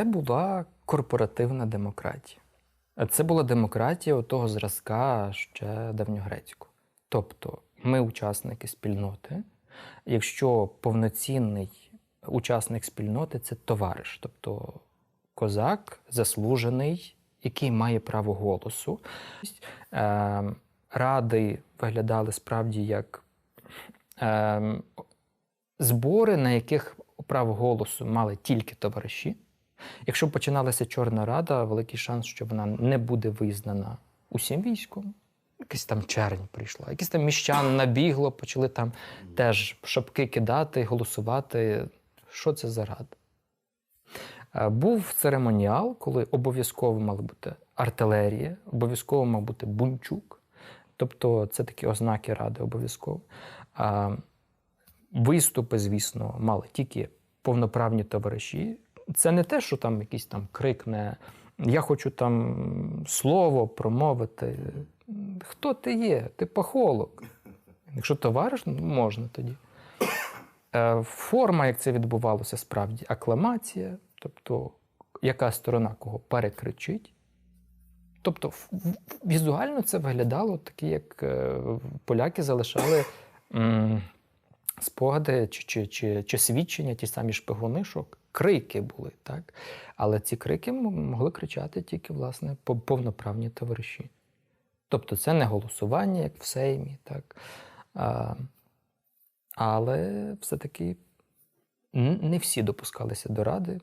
Це була корпоративна демократія. Це була демократія того зразка ще давньогрецького. Тобто, ми учасники спільноти. Якщо повноцінний учасник спільноти це товариш, тобто козак заслужений, який має право голосу. Е, Ради виглядали справді як е, збори, на яких право голосу мали тільки товариші. Якщо починалася Чорна Рада, великий шанс, що вона не буде визнана усім військом. Якась там чернь прийшла, якісь там міщан набігло, почали там теж шапки кидати, голосувати. Що це за рада? Е, Був церемоніал, коли обов'язково мала бути артилерія, обов'язково мав бути бунчук. Тобто це такі ознаки ради обов'язково. Виступи, звісно, мали тільки повноправні товариші. Це не те, що там якийсь там крикне, я хочу там слово промовити. Хто ти є? Ти пахолог. Якщо товариш, ну, можна тоді. Е, Форма, як це відбувалося, справді акламація, тобто яка сторона кого перекричить. Тобто, візуально це виглядало таке, як е, поляки залишали спогади чи, чи, чи, чи свідчення, ті самі шпигуни, що крики були, так? Але ці крики могли кричати тільки, власне, по- повноправні товариші. Тобто це не голосування, як в Сеймі, так? А, але все-таки не всі допускалися до ради.